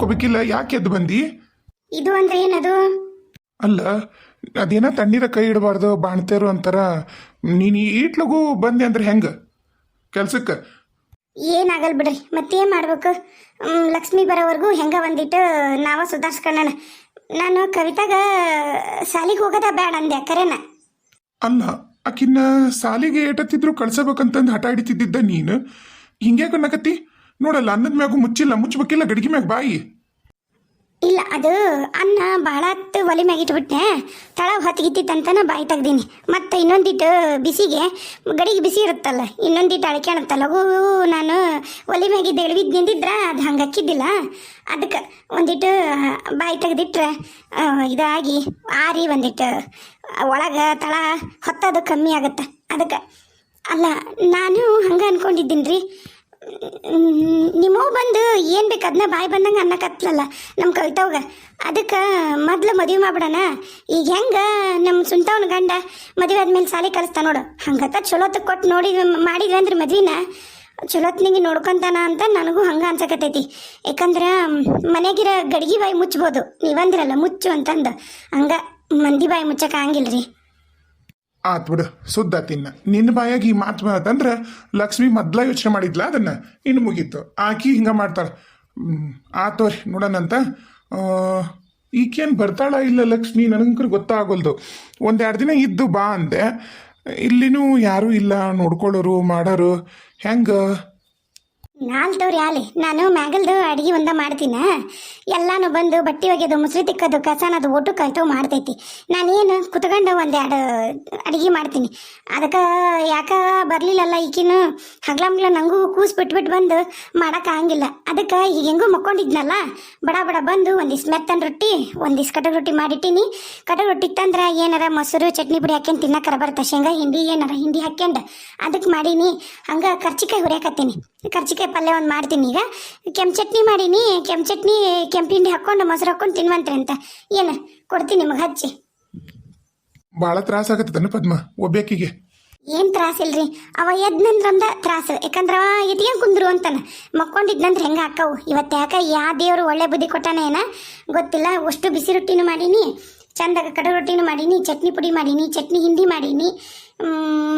ಮಾಡ್ಕೋಬೇಕಿಲ್ಲ ಯಾಕೆ ಎದ್ದು ಬಂದಿ? ಇದು ಅಂದ್ರೆ ಏನದು? ಅಲ್ಲ ಅದೇನ ತಣ್ಣೀರ ಕೈ ಇಡಬಾರ್ದು ಬಾಣ್ತೇರು ಅಂತಾರ. ನೀನು ಈಟ್ಲಗು ಬಂದೆ ಅಂದ್ರೆ ಹೆಂಗ? ಕೆಲ್ಸಕ್ಕೆ? ಏನಾಗಲ್ ಬಿಡ್ರಿ ಮತ್ತೇನ್ ಮಾಡ್ಬೇಕು? ಮ್, ಲಕ್ಷ್ಮಿ ಬರೋವರೆಗೂ ಹೆಂಗ ಒಂದಿಟ್ಟು ನಾವ ಸುಧಾರಿಸ್ಕೊಳ್ಳೋಣ ನಾನು ಕವಿತಾಗ ಶಾಲಿಗೆ ಹೋಗದ ಬೇಡ ಅಂದೆ ಕರೆನ? ಅಲ್ಲ ಆಕಿನ್ನ ಸಾಲಿಗೆ ಏಟತ್ತಿದ್ರು ಕಳ್ಸಬೇಕಂತಂದು ಹಠ ಹಿಡಿತಿದ್ದಿದ್ದ ನೀನು. ಹಿಂಗ್ಯಾಕ ಅನ್ನಕತ್ತಿ? ನೋಡಲ್ಲ ಅನ್ನದ ಮ್ಯಾಗು ಮುಚ್ಚಿಲ್ಲ ಮುಚ್ಚಬೇಕಿಲ್ಲ ಗಡಿಗೆ ಮ್ಯಾಗ ಬಾಯಿ. ಇಲ್ಲ, ಅದು ಅನ್ನ ಭಾಳ ಹೊತ್ತು ಒಲೆ ಮ್ಯಾಗ ಇಟ್ಬಿಟ್ಟೆ ತಳ ಹೊತ್ತಿಗಿತ್ತಿತ್ತಂತನ ಬಾಯಿ ತೆಗ್ದೀನಿ. ಮತ್ತೆ ಇನ್ನೊಂದಿಟ್ಟು ಬಿಸಿಗೆ ಗಡಿಗೆ ಬಿಸಿ ಇರುತ್ತಲ್ಲ, ಇನ್ನೊಂದಿಟ್ಟು ಅಳ್ಕ್ಯಾಣತ್ತ ಲಘು ನಾನು ಒಲೆ ಮ್ಯಾಗಿದ್ದ ಎಳವಿದ್ ನಿಂದಿದ್ರ ಅದು ಹಂಗೆ ಹಾಕಿದ್ದಿಲ್ಲ. ಅದಕ್ಕೆ ಒಂದಿಟ್ಟು ಬಾಯಿ ತೆಗ್ದಿಟ್ರೆ ಇದಾಗಿ ಆರಿ ಒಂದಿಟ್ಟು, ಒಳಗೆ ತಳ ಹೊತ್ತದು ಕಮ್ಮಿ ಆಗುತ್ತೆ. ಅದಕ್ಕೆ, ಅಲ್ಲ, ನಾನು ಹಂಗೆ ಅನ್ಕೊಂಡಿದ್ದೀನಿ ರೀ ನಿಮ್ಮವ್ ಬಂದು ಏನು ಬೇಕು ಅದನ್ನ ಬಾಯಿ ಬಂದಂಗೆ ಅನ್ನಕತ್ಲಲ್ಲ ನಮ್ಮ ಕವಿತಾವ್ಗ. ಅದಕ್ಕೆ ಮೊದ್ಲು ಮದುವೆ ಮಾಡ್ಬಿಡೋಣ. ಈಗ ಹೆಂಗೆ ನಮ್ಮ ಸುಂತವ್ನ ಗಂಡ ಮದುವೆ ಆದ್ಮೇಲೆ ಸಾಲಿ ಕಲಿಸ್ತಾ ನೋಡು. ಹಂಗತ್ತ ಚಲೋತ್ ಕೊಟ್ಟು ನೋಡಿ ಮಾಡಿದ್ವಿ ಅಂದ್ರೆ ಮದ್ವಿನ ಚಲೋತ್ನಿಗೆ ನೋಡ್ಕೊಂತಾನ ಅಂತ ನನಗೂ ಹಂಗೆ ಅನ್ಸಕತ್ತೈತಿ. ಯಾಕಂದ್ರೆ ಮನೆಗಿರ ಗಡಿಗೆ ಬಾಯಿ ಮುಚ್ಬೋದು. ನೀವಂದ್ರಲ್ಲ ಮುಚ್ಚು ಅಂತಂದು. ಹಂಗೆ ಮಂದಿ ಬಾಯಿ ಮುಚ್ಚಕ್ಕೆ ಆಗಂಗಿಲ್ಲ ಆತ್ ಬಿಡು, ಸುದ್ದ ತಿನ್ನ. ನಿನ್ನ ಬಾಯಾಗಿ ಈ ಮಾತು ಬಂದ್ರೆ ಲಕ್ಷ್ಮಿ ಮೊದ್ಲ ಯೋಚನೆ ಮಾಡಿದ್ಲ ಅದನ್ನ. ಇನ್ನು ಮುಗೀತು. ಆಕಿ ಹಿಂಗೆ ಮಾಡ್ತಾಳೆ. ಆತೋರಿ ನೋಡೋಣಂತ ಈಕೇನು ಬರ್ತಾಳ ಇಲ್ಲ ಲಕ್ಷ್ಮಿ? ನನಗಂಕರು ಗೊತ್ತಾಗೋಲ್ದು. ಒಂದೆರಡು ದಿನ ಇದ್ದು ಬಾ ಅಂದೆ. ಇಲ್ಲಿನೂ ಯಾರೂ ಇಲ್ಲ, ನೋಡ್ಕೊಳ್ಳೋರು, ಮಾಡೋರು. ಹೆಂಗ? ನಾಲ್ದವ್ರು ಯಾಲಿ? ನಾನು ಮ್ಯಾಗಲ್ದು ಅಡಿಗೆ ಒಂದ ಮಾಡ್ತೀನ. ಎಲ್ಲಾನು ಬಂದು ಬಟ್ಟೆ ಒಗೆದು, ಮುಸ್ರಿ ತಿಕ್ಕದು, ಕಸನದು ಊಟ ಕೈತವು ಮಾಡ್ತೈತಿ. ನಾನೇನು ಕುತ್ಕೊಂಡು ಒಂದೆರಡು ಅಡಿಗೆ ಮಾಡ್ತೀನಿ. ಅದಕ್ಕೆ ಯಾಕ ಬರಲಿಲ್ಲಲ್ಲ ಈಕಿನು? ಹಗ್ಲಮ್ಲ ನಂಗೂ ಕೂಸ್ ಬಿಟ್ಬಿಟ್ಟು ಬಂದು ಮಾಡೋಕ್ಕಾಗಿಲ್ಲ ಅದಕ್ಕೆ ಈಗ ಹೆಂಗೂ ಮಕ್ಕೊಂಡಿದ್ನಲ್ಲ? ಬಡ ಬಡ ಬಂದು ಒಂದಿಷ್ಟು ಮೆತ್ತನ ರೊಟ್ಟಿ ಒಂದಿಷ್ಟು ಕಟಕ್ ರೊಟ್ಟಿ ಮಾಡಿಟ್ಟಿನಿ. ಕಟಕ್ ರೊಟ್ಟಿ ತಂದ್ರೆ ಏನಾರ ಮೊಸರು, ಚಟ್ನಿ ಪುಡಿ ಹಾಕ್ಯಂಡು ತಿನ್ನಕರ ಬರ್ತಾ ಶೇಂಗಾ ಹಿಂಡಿ ಏನಾರ ಹಿಂಡಿ ಹಾಕ್ಯಂಡು ಅದಕ್ಕೆ ಮಾಡೀನಿ. ಹಂಗೆ ಕರ್ಚಿಕಾಯಿ ಹುರಿಯಾಕತ್ತೀನಿ. ಕರ್ಚಿಕಾಯಿ ಪಲ್ಯ ಒಂದು ಮಾಡ್ತೀನಿ ಈಗ. ಕೆಂಪು ಚಟ್ನಿ ಮಾಡೀನಿ ಕೆಂಪು ಚಟ್ನಿ ಕೆಂಪು ಹಿಂಡಿ ಹಾಕ್ಕೊಂಡು ಮೊಸರು ಹಾಕ್ಕೊಂಡು ತಿನ್ವಂತ್ರಿ ಅಂತ. ಏನ ಕೊಡ್ತೀನಿ ನಿಮಗೆ ಹಚ್ಚಿ. ಭಾಳ ತ್ರಾಸ ಆಗತ್ತದನ ಪದ್ಮ ಒಬ್ಬೇಕಿಗೆ ಏನ್ ತ್ರಾಸ ಇಲ್ರಿ? ಅವ ಎದ್ನಂದ್ರಂದ ತ್ರಾಸ. ಯಾಕಂದ್ರ ಅವ ಎದ್ಗೆ ಕುಂದ್ರು ಅಂತಾನ? ಮಕ್ಕೊಂಡಿದ್ನಂದ್ರೆ ಹೆಂಗ ಹಾಕವು? ಇವತ್ತು ಯಾಕ ಯಾ ದೇವ್ರು ಒಳ್ಳೆ ಬುದ್ಧಿ ಕೊಟ್ಟಾನ ಏನ? ಗೊತ್ತಿಲ್ಲ. ಅಷ್ಟು ಬಿಸಿ ರೊಟ್ಟಿನೂ ಮಾಡೀನಿ. ಚಂದಾಗ ಕಡು ರೊಟ್ಟಿನೂ ಮಾಡೀನಿ. ಚಟ್ನಿ ಪುಡಿ ಮಾಡೀನಿ. ಚಟ್ನಿ ಹಿಂಡಿ ಮಾಡೀನಿ.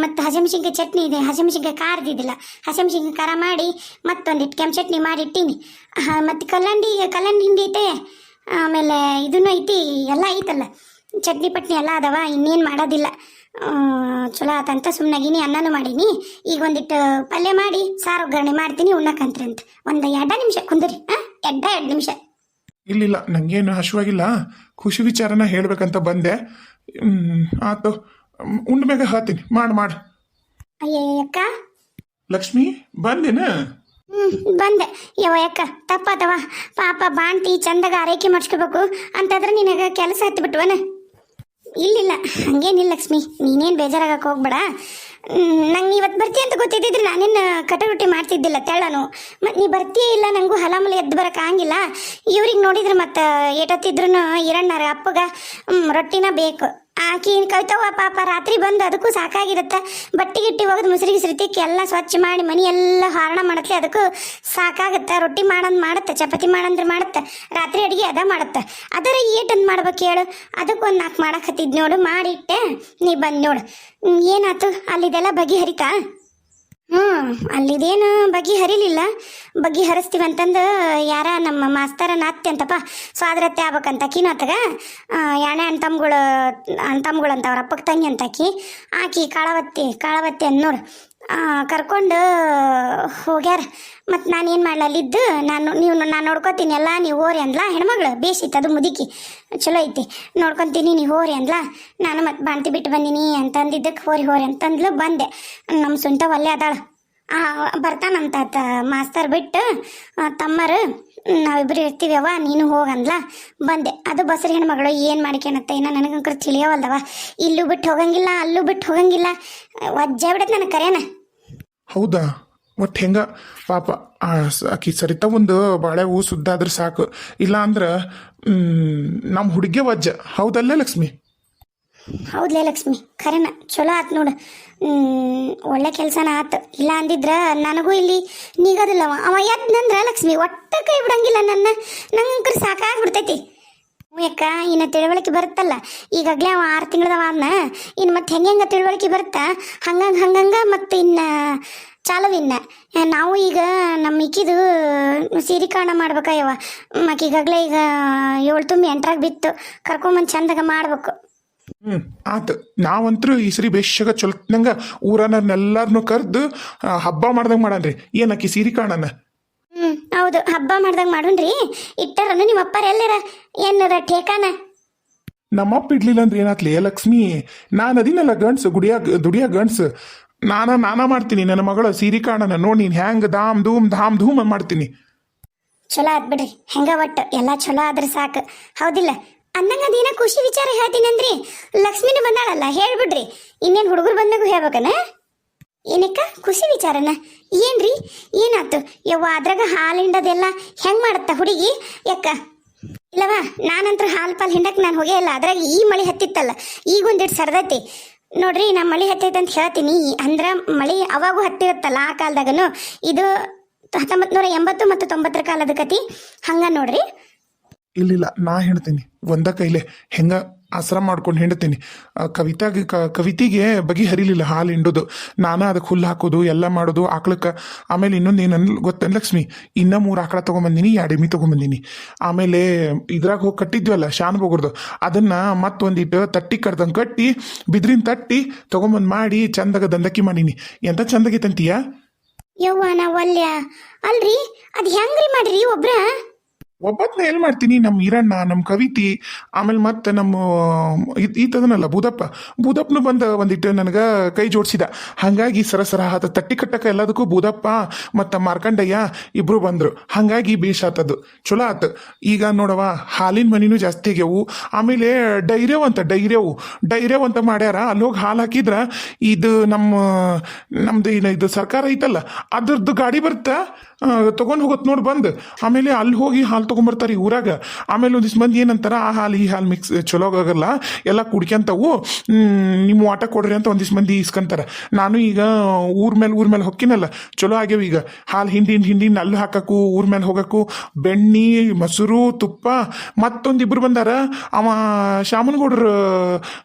ಮತ್ತು ಹಸಿಮೆಣಸಿನ್ಕಾಯಿ ಚಟ್ನಿ ಇದೆ. ಹಸಿಮೆಣಸಿನ್ಕಾಯಿ ಖಾರದಿದ್ದಿಲ್ಲ ಹಸಿಮೆಣಸಿನ್ಕಾಯಿ ಖಾರ ಮಾಡಿ ಮತ್ತೊಂದಿಟ್ಟು ಕೆಂಪು ಚಟ್ನಿ ಮಾಡಿ ಇಟ್ಟೀನಿ. ಮತ್ತು ಕಲ್ಲಂಡಿ ಕಲ್ಲಂಡಿ ಹಿಂಡಿ ಐತೆ. ಆಮೇಲೆ ಇದನ್ನು ಐತಿ, ಎಲ್ಲ ಐತಲ್ಲ. ಚಟ್ನಿ ಪಟ್ನಿ ಎಲ್ಲ ಅದಾವ, ಇನ್ನೇನು ಮಾಡೋದಿಲ್ಲ. ಚಲೋ ಆತಂತ ಸುಮ್ಮನಾಗಿನಿ ಅನ್ನನೂ ಮಾಡೀನಿ. ಈಗ ಒಂದಿಟ್ಟು ಪಲ್ಯ ಮಾಡಿ, ಸಾರು ಒಗ್ಗರಣೆ ಮಾಡ್ತೀನಿ ಉಣ್ಣಕ್ಕಂತ್ರಿ ಅಂತ. ಒಂದು ಎರಡ ನಿಮಿಷ, ಕುಂದ್ರಿ. ಹಾಂ ಎಡ್ಡ ಎರಡು ನಿಮಿಷ. ಇಲ್ಲಿಲ್ಲ ನನಗೇನು ಹಶುವಾಗಿಲ್ಲ. ಖುಷಿ ವಿಚಾರನ ಹೇಳ್ಬೇಕಂತ ಬಂದೆ. ಆತು. ಉಂಡ ಮ್ಯಾಗ ಹೇಳ್ತೀನಿ ಮಾಡ್ ಮಾಡ್. ಅಯ್ಯಕ್ಕ ಲಕ್ಷ್ಮಿ ಬಂದೇನ? ಬಂದೆ. ಯವ ಯಾಕ ತಪ್ಪಾತವ ಪಾಪ ಬಾಂಟಿ ಚಂದಾಗ ಆರೈಕೆ ಮಾಡಿಸ್ಕೋಬೇಕು. ಅಂತಂದ್ರೆ ನಿನಗೆ ಕೆಲಸ ಹತ್ಬಿಟ್ವನ? ಇಲ್ಲಿಲ್ಲ. ಹಂಗೇನಿಲ್ಲ ಲಕ್ಷ್ಮಿ. ನೀನೇನು ಬೇಜಾರಾಗಕ್ಕೆ ಹೋಗ್ಬೇಡ. ನಂಗೆ ಇವತ್ತು ಬರ್ತೀಯ ಅಂತ ಗೊತ್ತಿದ್ದಿದ್ರೆ ನಾನೇನು ಕಟ ರೊಟ್ಟಿ ಮಾಡ್ತಿದ್ದಿಲ್ಲ ತೆಳ್ಳನು. ಮತ್ತು ನೀ ಬರ್ತೀಯ ಇಲ್ಲ ನನಗೂ ಹಲಾಮಲ ಎದ್ದು ಬರೋಕ್ಕಾಗಿಲ್ಲ ಇವ್ರಿಗೆ ನೋಡಿದ್ರೆ ಮತ್ತೆ ಏಟತ್ತಿದ್ರು ಇರಣ್ಣಾರ ಅಪ್ಪಗ ರೊಟ್ಟಿನ ಬೇಕು. ಆಕಿ ಕವಿತವ್ವ ಪಾಪ, ರಾತ್ರಿ ಬಂದು ಅದಕ್ಕೂ ಸಾಕಾಗಿರುತ್ತೆ. ಬಟ್ಟೆ ಗಿಟ್ಟಿ ಒಗೆದು ಮುಸ್ರಿ ಗಿಸ್ರಿ ತಿಕ್ಕಿ ಎಲ್ಲ ಸ್ವಚ್ಛ ಮಾಡಿ ಮನಿ ಎಲ್ಲ ಹಾರಣ ಮಾಡತ್ತೆ ಅದಕ್ಕೂ ಸಾಕಾಗುತ್ತೆ. ರೊಟ್ಟಿ ಮಾಡಂದ್ ಮಾಡುತ್ತೆ, ಚಪಾತಿ ಮಾಡಂದ್ರೆ ಮಾಡುತ್ತೆ, ರಾತ್ರಿ ಅಡುಗೆ ಅದ ಮಾಡುತ್ತೆ. ಅದರ ಏಟನ್ನು ಮಾಡ್ಬೇಕು ಹೇಳು ಅದಕ್ಕೆ ಒಂದು ನಾಲ್ಕು ಮಾಡಕತ್ತಿದ್ ನೋಡು, ಮಾಡಿಟ್ಟೆ. ನೀ ಬಂದು ನೋಡು. ಏನಾಯ್ತು ಅಲ್ಲಿದೆಲ್ಲ ಬಗೆಹರಿತಾ? ಹ್ಞೂ ಅಲ್ಲಿದೇನು ಬಗೆ ಹರಿಲಿಲ್ಲ. ಬಗೆ ಹರಿಸ್ತೀವಿ ಅಂತಂದು ಯಾರ ನಮ್ಮ ಮಾಸ್ತರ ನಾತ್ಯ ಅಂತಪ್ಪ ಸ್ವಾದ್ರತ್ತೆ ಆಗ್ಬೇಕಂತ ಆಕಿನೂ ಆತಗ ಯಾಣೆ ಅಣ್ಣ ತಮ್ಗಳು ಅಣ್ಣ ತಮ್ಗಳು ಅಂತ ಅವ್ರ ಅಪ್ಪಕ್ಕೆ ತಂಗಿ ಅಂತ ಆಕಿ ಆಕಿ ಕಾಳವತ್ತಿ ಕಾಳವತ್ತಿ ಅನ್ನೋರು ಕರ್ಕೊಂಡು ಹೋಗ್ಯಾರ. ಮತ್ತು ನಾನು ಏನು ಮಾಡ್ಲ, ಅಲ್ಲಿದ್ದು ನಾನು, ನೀವು ನಾನು ನೋಡ್ಕೊತೀನಿ ಎಲ್ಲ ನೀವು ಹೋರಿ ಅಂದ್ಲ, ಹೆಣ್ಮಗಳು ಬೇಸಿತ್ತು ಅದು ಮುದುಕಿ. ಚಲೋ ಐತಿ. ನೋಡ್ಕೊತೀನಿ, ನೀವು ಹೋರಿ ಅಂದ್ಲ. ನಾನು ಮತ್ತೆ ಬಾಣ್ತಿ ಬಿಟ್ಟು ಬಂದೀನಿ ಅಂತಂದಿದ್ದಕ್ಕೆ ಹೋರಿ ಹೋರಿ ಅಂತಂದ್ಲು ಬಂದೆ. ನಮ್ಮ ಸುಂಟ ಒಲ್ಲೆ ಅದಾಳ. ಬರ್ತಾನಂತ ಆತ ಮಾಸ್ತರ್ ಬಿಟ್ಟು ತಮ್ಮರು, ನಾವಿಬ್ರು ಇರ್ತೀವ್ಯವ ನೀನು ಹೋಗಂದ್ಲ ಬಂದೆ. ಅದು ಬಸರಿ ಹೆಣ್ಮಗಳು ಏನು ಮಾಡ್ಕೊಳತ್ತ ಏನ ನನಗಂಕರು ತಿಳಿಯವಲ್ದವ ಇಲ್ಲೂ ಬಿಟ್ಟು ಹೋಗಂಗಿಲ್ಲ, ಅಲ್ಲೂ ಬಿಟ್ಟು ಹೋಗಂಗಿಲ್ಲ. ವಜ್ಜೆ ಬಿಡತ್ ನನಗೆ ಕರೆಯನ. ಹೌದಾ? ಒಟ್ಟು ಹೆಂಗ? ಪಾಪ, ಆ ಆಕಿ ಸರಿತಾ ಒಂದು ಬಾಳೆ ಹೂ ಸುದ್ದಾದ್ರೆ ಸಾಕು. ಇಲ್ಲ ಅಂದ್ರೆ ನಮ್ಮ ಹುಡುಗಿ ವಜ್ಜ. ಹೌದಲ್ಲ ಲಕ್ಷ್ಮಿ? ಹೌದ್ಲೇ ಲಕ್ಷ್ಮಿ, ಖರೇನ ಚಲೋ ಆತ್ ನೋಡು. ಒಳ್ಳೆ ಕೆಲಸನ ಆತು. ಇಲ್ಲ ಅಂದಿದ್ರ ನನಗೂ ಇಲ್ಲಿ ನಿಗೋದಿಲ್ಲವ. ಅವ ಎದ್ನಂದ್ರ ಲಕ್ಷ್ಮಿ, ಒಟ್ಟ ಕೈ ಬಿಡಂಗಿಲ್ಲ ನನ್ನ. ನಂಗಂಕರ್ ಸಾಕಾಗ್ಬಿಡ್ತೈತಿ. ಬಿಡ್ತೈತಿ ಅಕ್ಕ, ಇನ್ನು ತಿಳುವಳಿಕೆ ಬರುತ್ತಲ್ಲ. ಈಗಾಗಲೇ ಅವ ಆರು ತಿಂಗಳದವ ಅದ್ನ ಇನ್ನು ಮತ್ತೆ ಹೆಂಗೆ ತಿಳುವಳಿಕೆ ಬರುತ್ತಾ? ಹಂಗಂಗೆ ಹಂಗಂಗೆ ಮತ್ತೆ ಇನ್ನು ಚಾಲವಿನ್ನ ನಾವು ಈಗ ನಮ್ಮ ಇಕ್ಕಿದು ಸೀರೆ ಕಾಣ ಮಾಡ್ಬೇಕಯ್ಯವ ಮಕ್ಕೆ ಈಗಾಗಲೇ ಈಗ ಏಳು ತುಂಬಿ ಎಂಟ್ರಾಗ ಬಿತ್ತು. ಕರ್ಕೊಂಬಂದು ಚಂದಾಗ ಮಾಡ್ಬೇಕು. ಹ್ಞೂ ಆತು ನಾವಂತರೂ ಈ ಸರಿ ಬೇಷಗ ಚೊಲ್ತನಂಗ ಊರನ್ನೆಲ್ಲಾರ್ನು ಕರೆದು ಹಬ್ಬ ಮಾಡ್ದಂಗೆ ಮಾಡನ್ರಿ. ಏನಕ್ಕಿ ಸೀರೆ ಕಾಣನ? ಹ್ಮ್ ಹೌದು. ಹಬ್ಬ ಮಾಡ್ದಾಗ ಮಾಡೋಣ್ರಿ ಇಟ್ಟರನು ನಿಮ್ಮ ಅಪ್ಪಾರ ಎಲ್ಲರ? ಏನದ ಠೇಕಾನ? ನಮ್ಮಪ್ಪ ಇಡ್ಲಿಲ್ಲ ಅಂದ್ರೆ ಏನಾತ್ಲಿ ಲಕ್ಷ್ಮಿ? ನಾನು ಅದಿನಲ್ಲ ಗಂಡ್ಸು ಗುಡಿಯ ದುಡಿಯ ಗಂಡ್ಸು. ನಾನ ನಾನ ಮಾಡ್ತೀನಿ. ನನ್ನ ಮಗಳ ಸೀರೆ ಕಾಣನ. ನೋಡಿ ನೀನು ಹೆಂಗೆ ಧಾಮ್ ಧೂಮ್ ಧಾಮ್ ಧೂಮ್ ಮಾಡ್ತೀನಿ. ಚಲೋ ಆತ್ ಬಿಡ್ರಿ. ಹೆಂಗ ಒಟ್ಟು? ಎಲ್ಲ ಚಲೋ ಆದ್ರೆ ಸಾಕು. ಹೌದಿಲ್ಲ? ಅಂದಂಗ ಅದೇನ ಖುಷಿ ವಿಚಾರ ಹೇಳ್ತೀನಂದ್ರಿ. ಲಕ್ಷ್ಮಿನ ಬಂದಾಳಲ್ಲ, ಹೇಳ್ಬಿಡ್ರಿ. ಇನ್ನೇನು ಹುಡುಗರು ಬಂದಾಗೂ ಹೇಳ್ಬೇಕನ? ಏನಕ್ಕ, ಖುಷಿ ವಿಚಾರನ? ಏನ್ರಿ? ಏನಾತು ಯವ್ವ ಅದ್ರಾಗ ಹಾಲು ಹಿಂಡದೆಲ್ಲ ಹೆಂಗ್ ಮಾಡತ್ತ ಹುಡುಗಿ? ಯಾಕ? ಇಲ್ಲವಾ ನಾನಂತ್ರ ಹಾಲು ಪಾಲ್ ಹಿಂಡಕ್ ನಾನು ಹೋಗೇ ಇಲ್ಲ. ಅದ್ರಾಗ ಈ ಮಳಿ ಹತ್ತಿತ್ತಲ್ಲ ಈಗ ಒಂದಿಟ್ಟು ಸರ್ದೈತಿ. ನೋಡ್ರಿ ನಾ ಮಳಿ ಹತ್ತೈತೆ ಅಂತ ಹೇಳ್ತೀನಿ. ಅಂದ್ರ ಮಳಿ ಅವಾಗೂ ಹತ್ತಿರುತ್ತಲ್ಲ ಆ ಕಾಲದಾಗನು. ಇದು ಹತ್ತೊಂಬತ್ತು ನೂರ ಎಂಬತ್ತು ಮತ್ತು ತೊಂಬತ್ತರ ಕಾಲದ ಕತಿ. ಹಂಗ ನೋಡ್ರಿ. ಇಲ್ಲಿಲ್ಲ, ನಾ ಹೇಳ್ತೀನಿ. ಒಂದ ಕೈಲೆ. ಹೆಂಗ ಆಸರ ಮಾಡ್ಕೊಂಡು ಹಿಂಡ್ತೀನಿ. ಕವಿತಾಗ ಕವಿತೆಗೆ ಬಗೆ ಹರಿಲಿಲ್ಲ ಹಾಲು ಹಿಂಡೋದು. ನಾನು ಅದಕ್ಕೆ ಹುಲ್ಲು ಹಾಕೋದು, ಎಲ್ಲ ಮಾಡೋದು, ಆಕಳಕ್ಕೆ. ಆಮೇಲೆ ಇನ್ನೊಂದು ಏನನ್ನ ಗೊತ್ತೇನು ಲಕ್ಷ್ಮಿ? ಇನ್ನ ಮೂರು ಆಕಳ ತೊಗೊಂಬಂದಿನಿ, ಎರಡು ಎಮ್ಮಿ ತೊಗೊಂಬಂದಿನಿ. ಆಮೇಲೆ ಇದ್ರಾಗ ಹೋಗಿ ಕಟ್ಟಿದ್ವಲ್ಲ, ಶಾನ್ ಬೋಗ್ರದು. ಅದನ್ನು ಮತ್ತೊಂದಿಟ್ಟು ತಟ್ಟಿ ಕಡ್ದಂಗೆ ಕಟ್ಟಿ, ಬಿದ್ರಿನ ತಟ್ಟಿ ತೊಗೊಂಬಂದು ಮಾಡಿ ಚಂದಾಗ ದಂದಕ್ಕಿ ಮಾಡೀನಿ. ಎಂತ ಚಂದಾಗೈತಂತೀಯ? ಯವ್ವ ಒಲ್ಯ ಅಲ್ರಿ? ಅದ್ ಹೆಂಗ್ರಿ ಮಾಡ್ರಿ ಒಬ್ರ? ಒಬ್ಬತ್ನ ಎಲ್ಲಿ ಮಾಡ್ತೀನಿ? ನಮ್ಮ ಈರಣ್ಣ ನಮ್ಮ ಕವಿತಿ, ಆಮೇಲೆ ಮತ್ತೆ ನಮ್ಮ ಈತದನಲ್ಲ ಬೂದಪ್ಪ ಬೂದಪ್ಪನು ಬಂದ ಒಂದಿಟ್ಟು ನನಗೆ ಕೈ ಜೋಡಿಸಿದ. ಹಾಗಾಗಿ ಸರಸರ ಆತ ತಟ್ಟಿ ಕಟ್ಟಕ್ಕೆ ಎಲ್ಲದಕ್ಕೂ ಬೂದಪ್ಪ ಮತ್ತು ಮಾರ್ಕಂಡಯ್ಯ ಇಬ್ರು ಬಂದರು. ಹಾಗಾಗಿ ಬೇಷಾತದು ಚಲೋ ಆತು. ಈಗ ನೋಡವ ಹಾಲಿನ ಮನಿನೂ ಜಾಸ್ತಿ ಆಗ್ಯವು. ಆಮೇಲೆ ಡೈರೇವ್ ಅಂತ, ಡೈರ್ಯವು. ಡೈರೇವ್ ಅಂತ ಮಾಡ್ಯಾರ. ಅಲ್ಲಿ ಹೋಗಿ ಹಾಲು ಹಾಕಿದ್ರ ಇದು ನಮ್ಮ ಏನು ಇದು ಸರ್ಕಾರ ಐತಲ್ಲ, ಅದ್ರದ್ದು ಗಾಡಿ ಬರ್ತಾ ತೊಗೊಂಡು ಹೋಗುತ್ತೆ ನೋಡಿ ಬಂದು. ಆಮೇಲೆ ಅಲ್ಲಿ ಹೋಗಿ ಹಾಲು ತೊಗೊಂಬರ್ತಾರೆ ಈ ಊರಾಗ. ಆಮೇಲೆ ಒಂದಿಷ್ಟು ಮಂದಿ ಏನಂತಾರ ಆ ಹಾಲು ಈ ಹಾಲು ಮಿಕ್ಸ್ ಚಲೋ ಆಗಲ್ಲ ಎಲ್ಲ ಕುಡ್ಕ್ಯಂತವು ನಿಮ್ಮ ಆಟ ಕೊಡ್ರಿ ಅಂತ ಒಂದಿಷ್ಟು ಮಂದಿ ಇಸ್ಕೊಂತಾರೆ. ನಾನು ಈಗ ಊರ್ ಮೇಲೆ ಊರ್ ಮೇಲೆ ಹೊಕ್ಕಿನಲ್ಲ ಚಲೋ ಆಗ್ಯಾವ ಈಗ. ಹಾಲು ಹಿಂಡಿ ಹಿಂಡಿ ಅಲ್ಲಿ ಹಾಕಕ್ಕೂ ಊರ್ ಮೇಲೆ ಹೋಗಕ್ಕೂ ಬೆಣ್ಣಿ ಮೊಸರು ತುಪ್ಪ ಮತ್ತೊಂದಿಬ್ರು ಬಂದಾರ. ಅವ ಶಾಮನಗೌಡ್ರ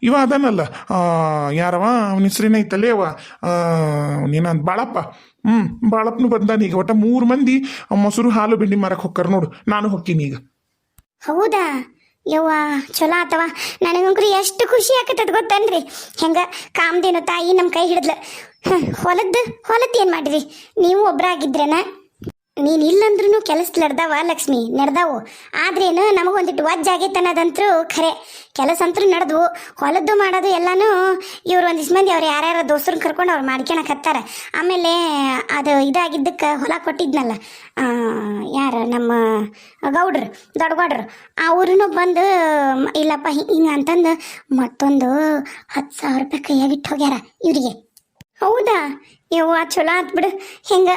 ಇವ ಅದಾನಲ್ಲ ಆ, ಯಾರವ ಅವನ ಹೆಸರಿನ ಐತಲ್ಲೇ ಅವ ನೀನ ಬಾಳಪ್ಪ. ಹ್ಮ್, ಬಾಳಪ್ಪನು ಬಂದಾನ ಈಗ. ಒಟ್ಟ ಮೂರು ಮಂದಿ ಮೊಸರು ಹಾಲು ಬಿಂಡಿ ಮಾರಕ್ ಹೋಗ್ತಾರ ನೋಡು. ನಾನು ಹೋಗ್ತೀನಿ ಈಗ. ಹೌದಾ? ಯವ್ವ, ಚಲೋ ಆತವ ನನಗಂಕ್ರಿ ಎಷ್ಟು ಖುಷಿ ಆಕತ್ತದ ಗೊತ್ತನ್ರಿ? ಹೆಂಗ ಕಾಮ್ದೇನು ತಾಯಿ ನಮ್ಮ ಕೈ ಹಿಡಿದ್ಲ. ಹೊಲದ್ದು ಹೊಲದ್ದು ಏನು ಮಾಡಿರಿ? ನೀವು ಒಬ್ರಾಗಿದ್ರೇನ? ನೀನು ಇಲ್ಲಂದ್ರೂ ಕೆಲಸ ನಡೆದಾವ ಲಕ್ಷ್ಮಿ? ನಡೆದಾವು. ಆದ್ರೇನು ನಮಗೊಂದಿಟ್ಟು ವಜ್ಜ ಆಗೈತೆ ಅನ್ನೋದಂತರೂ ಖರೆ. ಕೆಲಸ ಅಂತೂ ನಡೆದ್ವು. ಹೊಲದ್ದು ಮಾಡೋದು ಎಲ್ಲಾನು ಇವ್ರು ಒಂದಿಷ್ಟು ಮಂದಿ ಅವ್ರು ಯಾರ್ಯಾರ ದೋಸ್ತರನ್ನ ಕರ್ಕೊಂಡು ಅವ್ರು ಮಾಡ್ಕೊಳಕ್ ಹತ್ತಾರ. ಆಮೇಲೆ ಅದು ಇದಾಗಿದ್ದಕ್ಕೆ ಹೊಲ ಕೊಟ್ಟಿದ್ನಲ್ಲ ಯಾರು ನಮ್ಮ ಗೌಡ್ರು ದೊಡ್ಡ ಗೌಡ್ರು ಅವ್ರೂ ಬಂದು ಇಲ್ಲಪ್ಪ ಹಿಂಗೆ ಅಂತಂದು ಮತ್ತೊಂದು ಹತ್ತು ಸಾವಿರ ರೂಪಾಯಿ ಕೈಯಾಗಿಟ್ಟು ಹೋಗ್ಯಾರ ಇವರಿಗೆ. ಹೌದಾ? ಯವ್ವ ಚಲೋ ಆತ್ ಬಿಡು. ಹೆಂಗ?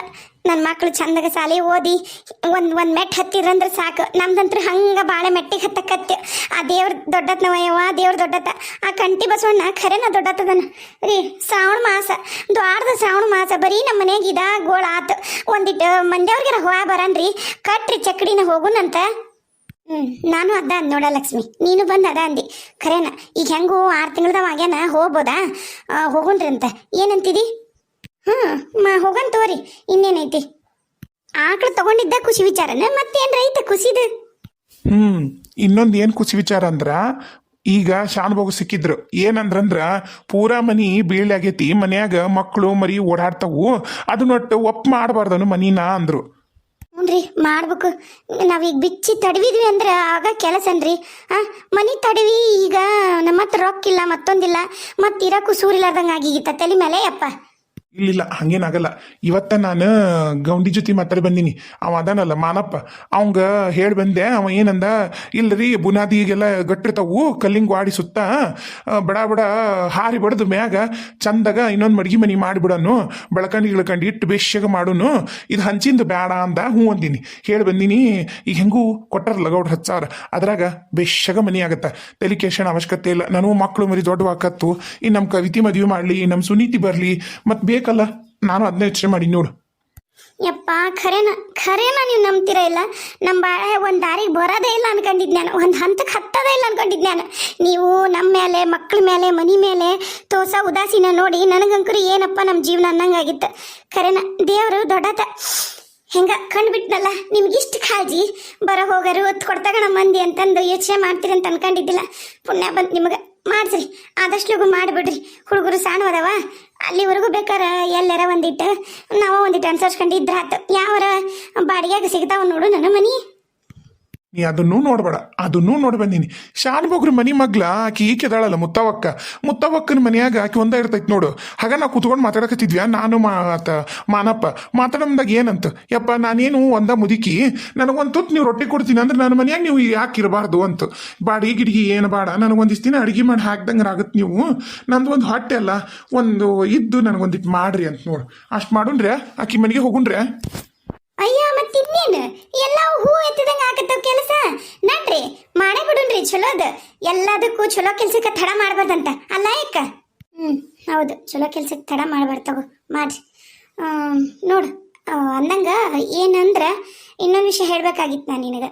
ನನ್ನ ಮಕ್ಳು ಚಂದಗ ಸಾಲಿ ಓದಿ ಒಂದು ಒಂದು ಮೆಟ್ ಹತ್ತಿರಂದ್ರೆ ಸಾಕು. ನಮ್ದಂತ್ರ ಹಂಗ ಭಾಳ ಮೆಟ್ಟಿಗೆ ಹತ್ತಕತ್ತೆ. ಆ ದೇವ್ರ ದೊಡ್ಡತ್ನವ ಯವ್ವ, ದೇವ್ರ ದೊಡ್ಡತ್ತ. ಆ ಕಂಟಿ ಬಸವಣ್ಣ ಖರೇನ ದೊಡ್ಡತ್ತದನ. ರೀ, ಶ್ರಾವಣ ಮಾಸ. ದ್ವಾರದ ಶ್ರಾವಣ ಮಾಸ. ಬರೀ ನಮ್ಮ ಮನೆಗೆ ಇದ ಗೋಳ ಆತು. ಒಂದಿಟ್ಟು ಮಂದ್ಯವ್ರಿಗಾರ ಹೋಗ ಬರನ್ರಿ. ಕಟ್ರಿ ಚಕ್ಕಡಿನ ಹೋಗುನಂತ. ಹ್ಞೂ ನಾನು ಅದ ಅಂದ್ ನೋಡ ಲಕ್ಷ್ಮಿ. ನೀನು ಬಂದು ಅದ ಅಂದಿ. ಖರೇನ, ಈಗ ಹೆಂಗು ಆರು ತಿಂಗಳದವ ಆಗ್ಯಾನ, ಹೋಗ್ಬೋದಾ? ಹೋಗುಣ್ರಿ ಅಂತ. ಏನಂತಿದಿ? ಹ್ಮ್ ಮಾ ಹೋಗನ್ ತೋರಿ. ಇನ್ನೇನೈತಿ? ಆಕಳು ತಗೊಂಡಿದ್ದ ಖುಷಿ ವಿಚಾರನ ಮತ್ತೇನ್ರ ಐತೆ ಖುಷಿದು? ಹ್ಮ್ ಇನ್ನೊಂದು ಏನ್ ಖುಷಿ ವಿಚಾರ ಅಂದ್ರ ಈಗ ಶಾನ್ಭೋಗ ಸಿಕ್ಕಿದ್ರು. ಏನಂದ್ರಂದ್ರ ಪೂರಾ ಮನಿ ಬೀಳಾಗೈತಿ ಮನ್ಯಾಗ ಮಕ್ಕಳು ಮರಿ ಓಡಾಡ್ತಾವು ಅದನ್ನೊಟ್ಟು ಒಪ್ ಮಾಡಬಾರ್ದನು ಮನಿನ ಅಂದ್ರು. ಹ್ಞೂನ್ರಿ ಮಾಡ್ಬೇಕು. ನಾವೀಗ ಬಿಚ್ಚಿ ತಡವಿದ್ವಿ ಅಂದ್ರೆ ಆಗ ಕೆಲಸನ್ರಿ ಆ ಮನಿ ತಡವಿ ಈಗ ನಮ್ಮ ಹತ್ರ ರೊಕ್ಕಿಲ್ಲ ಮತ್ತೊಂದಿಲ್ಲ. ಮತ್ತಿರಕ್ಕೂ ಸೂರಿಲಾರ್ದಂಗೆ ಆಗಿಗಿತ್ತ ತಲೆ ಮೇಲೆ ಯಪ್ಪ. ಇಲ್ಲಿಲ್ಲ ಹಂಗೇನಾಗಲ್ಲ ಇವತ್ತ ನಾನು ಗೌಂಡಿ ಜೊತೆ ಮಾತಾಡಿ ಬಂದೀನಿ. ಅವ ಅದಾನಲ್ಲ ಮಾನಪ್ಪ. ಅವಂಗ ಹೇಳಿ ಬಂದೆ ಅವ ಏನಂದ ಇಲ್ರಿ ಬುನಾದಿಗೆಲ್ಲ ಗಟ್ಟಿರ್ತಾವು ಕಲ್ಲಿಂಗ್ ವಾಡಿ ಸುತ್ತ ಆ, ಬಡ ಬಡ ಹಾರಿ ಬಡ್ದು ಮ್ಯಾಗ ಚಂದಾಗ ಇನ್ನೊಂದು ಮಡ್ಗಿ ಮನಿ ಮಾಡಿಬಿಡೋನು ಬೆಳಕಂಡಿ ಇಳ್ಕಂಡು ಇಟ್ಟು ಬೇಷಗ ಮಾಡೋನು ಇದು ಹಂಚಿಂದು ಬೇಡ ಅಂದ ಹ್ಞೂ ಅಂದಿನಿ. ಹೇಳಿ ಬಂದೀನಿ ಈಗ ಹೆಂಗೂ ಕೊಟ್ಟಾರಲ್ಲ ಗೌಡ್ರ ಹತ್ತು ಸಾವಿರ. ಅದ್ರಾಗ ಬೇಷಗ ಮನಿ ಆಗತ್ತ. ತಲೆ ಅವಶ್ಯಕತೆ ಇಲ್ಲ. ನಾನು ಮಕ್ಕಳು ಮರಿ ದೊಡ್ಡವಾಕತ್ತು. ಈ ನಮ್ಮ ಕವಿತಿ ಮದುವೆ ಮಾಡಲಿ ನಮ್ಮ ಸುನೀತಿ ಬರಲಿ ಮತ್ತು ಬೇಕಲ್ಲ? ನಾನು ಅದನ್ನ ಯೋಚನೆ ಮಾಡಿ, ನೋಡು. ಯಪ್ಪ, ಖರೇನ ಖರೇನ ನೀವು ನಂಬ್ತೀರ ಇಲ್ಲ? ನಮ್ಮ ಬಾಳೆ ಒಂದ್ ದಾರಿಗೆ ಬರೋದೇ ಇಲ್ಲ ಅನ್ಕೊಂಡಿದ್ ನಾನು. ಒಂದು ಹಂತಕ್ಕೆ ಹತ್ತದೇ ಇಲ್ಲ ಅನ್ಕೊಂಡಿದ್ ನೀವು ನಮ್ಮ ಮೇಲೆ, ಮಕ್ಳ ಮೇಲೆ, ಮನಿ ಮೇಲೆ ತೋಸ ಉದಾಸೀನ ನೋಡಿ ನನಗಂಕರು ಏನಪ್ಪ ನಮ್ಮ ಜೀವನ ಅನ್ನಂಗಾಗಿತ್ತು. ಖರೇನ, ದೇವರು ದೊಡ್ಡತ ಹೆಂಗ ಕಂಡ್ಬಿಟ್ನಲ್ಲ ನಿಮ್ಗೆ ಇಷ್ಟು ಕಾಳಜಿ? ಬರ ಹೋಗರು ಹೊತ್ತು ಕೊಡ್ತಾಗಣ ಮಂದಿ ಅಂತಂದು ಯೋಚನೆ ಮಾಡ್ತೀರಿ ಅಂತ ಅನ್ಕೊಂಡಿದ್ದಿಲ್ಲ. ಪುಣ್ಯ ಬಂದು ನಿಮಗೆ ಮಾಡ್ಸ್ರಿ. ಆದಷ್ಟು ಮಾಡಿಬಿಡ್ರಿ. ಹುಡುಗರು ಸಾಣು ಅದಾವ. ಅಲ್ಲಿವರೆಗೂ ಬೇಕಾರ ಎಲ್ಲರ ಒಂದಿಟ್ಟು, ನಾವು ಒಂದಿಟ್ಟು ಅನ್ಸರ್ಸ್ಕೊಂಡು ಇದ್ರ ಆತು. ಯಾವರ ಬಾಡಿಗೆಗೆ ಸಿಗ್ತಾವ ನೋಡು ನನ್ನ ಮನಿ? ನೀ ಅದನ್ನು ನೋಡ್ಬೇಡ, ಅದನ್ನೂ ನೋಡಿ ಬಂದೀನಿ. ಶಾನ್ಭೋಗ್ರ ಮನಿ ಮಗ್ಲ ಆಕಿ ಈಕೆದಾಳಲ್ಲ ಮುತ್ತವಕ್ಕ. ಮುತ್ತವಕ್ಕನ ಮನ್ಯಾಗ ಆಕಿ ಒಂದ ಇರ್ತೈತಿ ನೋಡು. ಹಾಗ ನಾ ಕುತ್ಕೊಂಡು ಮಾತಾಡಕತ್ತಿದ್ವ್ಯಾ? ನಾನು ಮಾತ, ಮಾನಪ್ಪ. ಮಾತಾಡಮ್ದಾಗ ಏನಂತ? ಯಪ್ಪ, ನಾನೇನು ಒಂದ ಮುದುಕಿ. ನನಗೊಂದು ತುತ್ತು ನೀವು ರೊಟ್ಟಿ ಕೊಡ್ತೀನಿ ಅಂದ್ರೆ ನನ್ನ ಮನ್ಯಾಗ ನೀವು ಯಾಕೆ ಇರಬಾರ್ದು ಅಂತ. ಬಾಡಿ ಗಿಡಿಗೆ ಏನು ಬೇಡ. ನನಗೊಂದಿಷ್ಟು ದಿನ ಅಡಿಗೆ ಮಾಡಿ ಹಾಕ್ದಂಗೆ ಆಗುತ್ತೆ ನೀವು. ನಂದು ಒಂದು ಹೊಟ್ಟೆ ಅಲ್ಲ, ಒಂದು ಇದ್ದು ನನಗೊಂದಿಟ್ಟು ಮಾಡ್ರಿ ಅಂತ ನೋಡು. ಅಷ್ಟು ಮಾಡುಣ್ರೆ ಆಕಿ ಮನೆಗೆ ಹೋಗುಣ್ರೆ ಅಯ್ಯ ಮತ್ತಿನ್ನೇನು ಎಲ್ಲ ಹೂ ಎತ್ತಿದಂಗೆ ಆಗತ್ತವ ಕೆಲಸ. ನಡ್ರಿ, ಮಾಡೇ ಬಿಡುನ್ರಿ, ಚಲೋದ. ಎಲ್ಲದಕ್ಕೂ ಚಲೋ ಕೆಲ್ಸಕ್ಕೆ ತಡ ಮಾಡ್ಬಾರ್ದಂತ. ಅಲ್ಲ ಯಾಕ? ಹ್ಮ್, ಹೌದು, ಚಲೋ ಕೆಲ್ಸಕ್ಕೆ ತಡ ಮಾಡಬಾರ್ದು ತಗೋ, ಮಾಡ್ರಿ. ನೋಡು ಅಂದಂಗ ಏನಂದ್ರ ಇನ್ನೊಂದು ವಿಷಯ ಹೇಳ್ಬೇಕಾಗಿತ್ತು ನಾನು ನಿನಗೆ.